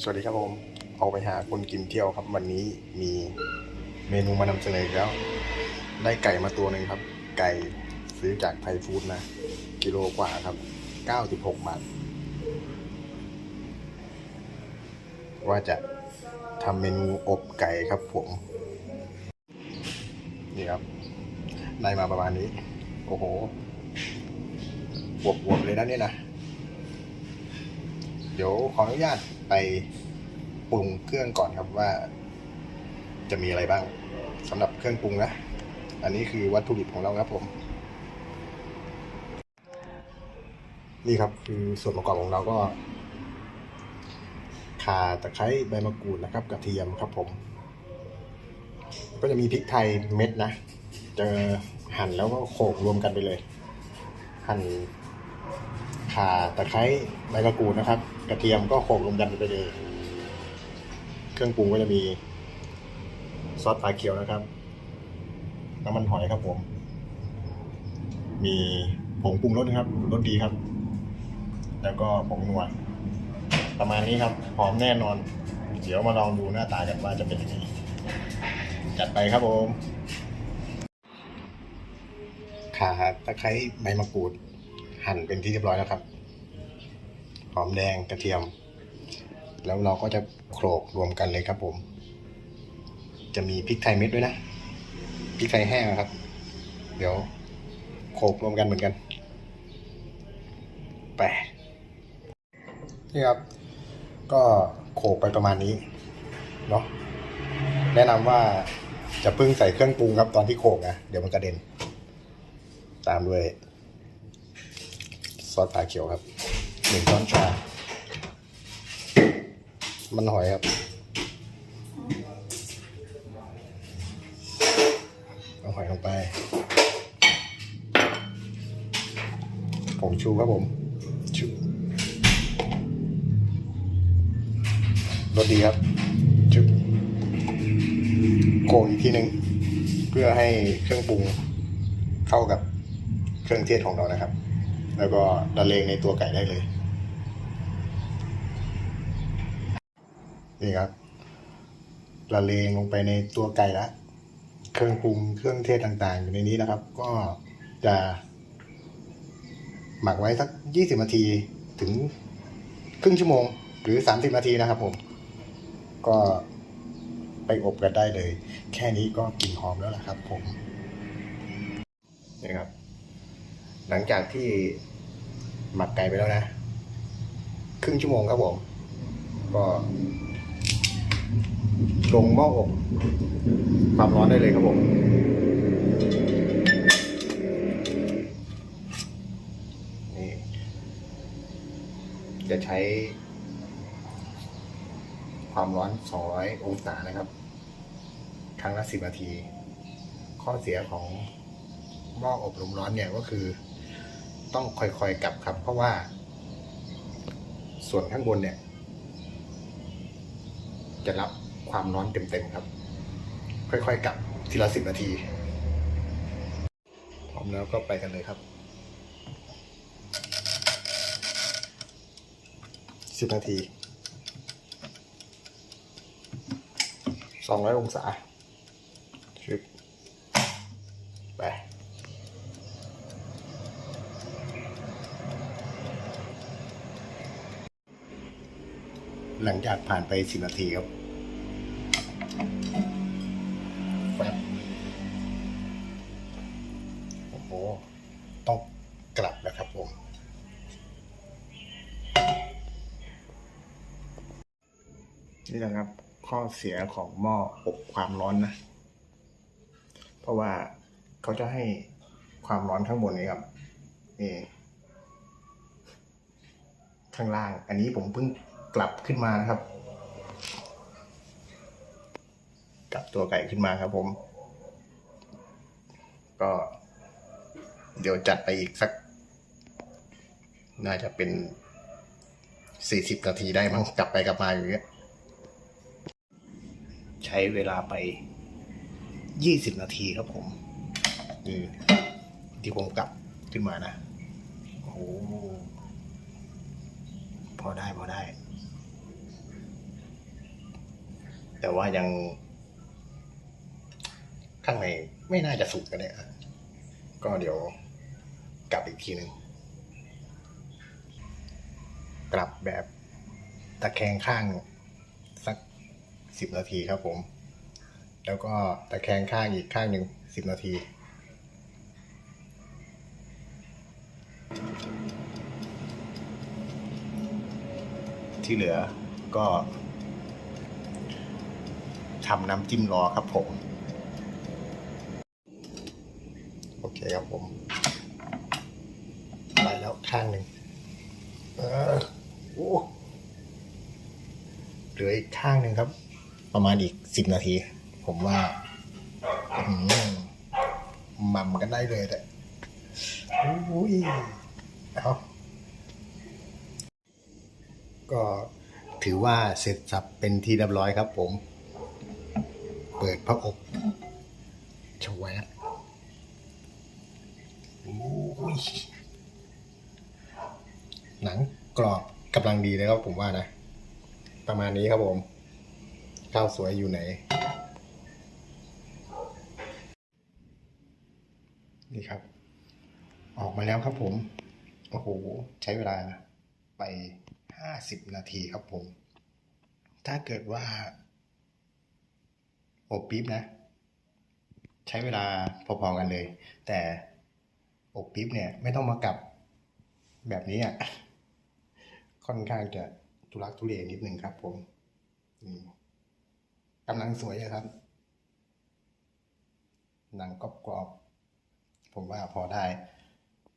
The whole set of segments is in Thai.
สวัสดีครับผมออกไปหาคนกินเที่ยวครับ วันนี้มีเมนูมานำเสนอแล้ว ได้ไก่มาตัวหนึ่งครับ ไก่ซื้อจากไทยฟู้ดนะ กิโลกว่าครับ96บาท ว่าจะทำเมนูอบไก่ครับผมนี่ครับได้มาประมาณนี้ โอ้โหบวบๆเลยนะเนี่ยนะ เดี๋ยวขออนุญาตไปปรุงเครื่องก่อนครับว่า จะมีอะไรบ้างสำหรับเครื่องปรุงนะ อันนี้คือวัตถุดิบของเราครับผม นี่ครับคือส่วนประกอบของเราก็ข่าตะไคร้ใบมะกรูดนะครับ กระเทียมครับผม ก็จะมีพริกไทยเม็ดนะจะหั่นแล้วก็โขลกรวมกันไปเลย หั่น ข่าตะไคร้ใบมะกรูดนะครับ กระเทียมก็โขลกรวมกันไปเลย เครื่องปรุงก็จะมี ซอสปลาเขียวนะครับ น้ำมันหอยครับผม มีผงปรุงรสนะครับรสดีครับ แล้วก็ผงนัวประมาณนี้ครับ หอมแน่นอน เดี๋ยวมาลองดูหน้าตากันว่าจะเป็นยังไงจัดไปครับผม ขาตะไคร้ใบมะกรูด หั่นเป็นที่เรียบร้อยแล้วครับ หอมแดงกระเทียม แล้วเราก็จะโขลกรวมกันเลยครับผม จะมีพริกไทยเม็ดด้วยนะพริกไทยแห้งนะครับ เดี๋ยวโขลกรวมกันเหมือนกัน ไปนี่ครับ ก็โขลกไปประมาณนี้เนาะแนะนำว่าจะเพิ่งใส่เครื่องปรุงครับตอนที่โขลกนะ เดี๋ยวมันกระเด็น ตามด้วย ซอสปลาเขียวครับหนึ่งช้อนชา มันหอยครับเอาหอยลงไปผงชูครับผมชูรสดีครับชุบโกอีกทีหนึ่งเพื่อให้เครื่องปรุงเข้ากับเครื่องเทศของเรานะครับ แล้วก็ละเลงในตัวไก่ได้เลย นี่ครับละเลงลงไปในตัวไก่แล้วเครื่องปรุงเครื่องเทศต่างๆ อยู่ในนี้นะครับ ก็จะหมักไว้สักยี่สิบนาทีถึงครึ่งชั่วโมง หรือสามสิบนาทีนะครับผม ก็ไปอบกันได้เลย แค่นี้ก็กลิ่นหอมแล้วล่ะครับผมนี่ครับ หลังจากที่หมักไก่ไปแล้วนะ ครึ่งชั่วโมงครับผม ก็ลงหม้ออบความร้อนได้เลยครับผมนี่จะใช้ ความร้อน 200 องศานะครับ ครั้งละ 10 นาที ข้อเสียของหม้ออบลมร้อนเนี่ยก็คือ ต้องค่อยๆกลับครับ เพราะว่า ส่วนข้างบนเนี่ย จะรับความร้อนเต็มๆครับ ค่อยๆกลับทีละสิบนาทีพร้อมแล้วก็ไปกันเลยครับสิบนาทีสองร้อยองศาชึบไป หลังจากผ่านไปสิบนาทีครับแฟบโอ้โห ต้องกลับแล้วครับผม นี่นะครับ ข้อเสียของหม้ออบความร้อนนะ เพราะว่าเขาจะให้ความร้อนข้างบนนี้ครับ นี่ ข้างล่าง อันนี้ผมเพิ่ง กลับขึ้นมานะครับ กลับตัวไก่ขึ้นมาครับผม ก็ เดี๋ยวจัดไปอีกสัก น่าจะเป็นสี่สิบนาทีได้มั้งกลับไปกลับมาอยู่เงี้ยใช้เวลาไปยี่สิบนาทีครับผมนี่ที่ผมกลับขึ้นมานะ โอ้โหพอได้ พอได้ แต่ว่ายัง ข้างในไม่น่าจะสุกกันเนี่ยก็เดี๋ยวกลับอีกทีหนึ่งกลับแบบตะแคงข้างสักสิบนาทีครับผม แล้วก็ตะแคงข้างอีกข้างหนึ่งสิบนาทีที่เหลือก็ ทำน้ำจิ้มรอครับผม โอเคครับผมไปแล้วข้างหนึ่งเออโอ้เหลืออีกข้างหนึ่งครับ ประมาณอีกสิบนาที ผมว่าอืมหม่ำกันได้เลยแต่อุ้ยเอาก็ถือว่าเสร็จสับเป็นที่เรียบร้อยครับผม ปิดพระอบชวบอุ้ยหนังกรอบกำลังดีเลยครับผมว่านะ ประมาณนี้ครับผม ข้าวสวยอยู่ไหน นี่ครับ ออกมาแล้วครับผม โอ้โห ใช้เวลาไปห้าสิบนาทีครับผม ถ้าเกิดว่า อบปี๊บนะ ใช้เวลาพอๆกันเลย แต่อบปี๊บเนี่ย ไม่ต้องมากลับแบบนี้อะค่อนข้างจะทุลักทุเลนิดนึงครับ ผมอืมกำลังสวยครับหนังกรอบๆผมว่าพอได้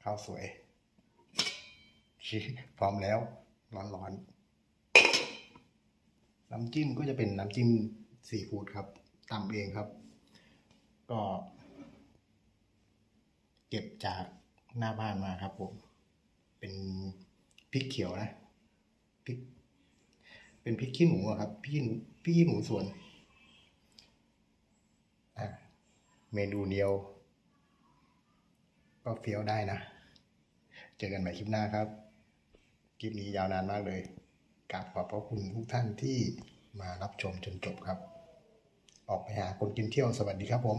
ข้าวสวยพร้อมแล้วร้อนๆน้ำจิ้มก็จะเป็นน้ำจิ้มซีฟู้ดครับ ตำเองครับ ก็ เก็บจากหน้าบ้านมาครับผม เป็นพริกเขียวนะพริกเป็นพริกขี้หนูครับพริกขี้หนูพริกขี้หนูสวนเมนูเดียว ก็เฟี้ยวได้นะ เจอกันใหม่คลิปหน้าครับ คลิปนี้ยาวนานมากเลยกราบขอบพระคุณทุกท่านที่มารับชมจนจบครับ ออกไปหาคนกินเที่ยวสวัสดีครับผม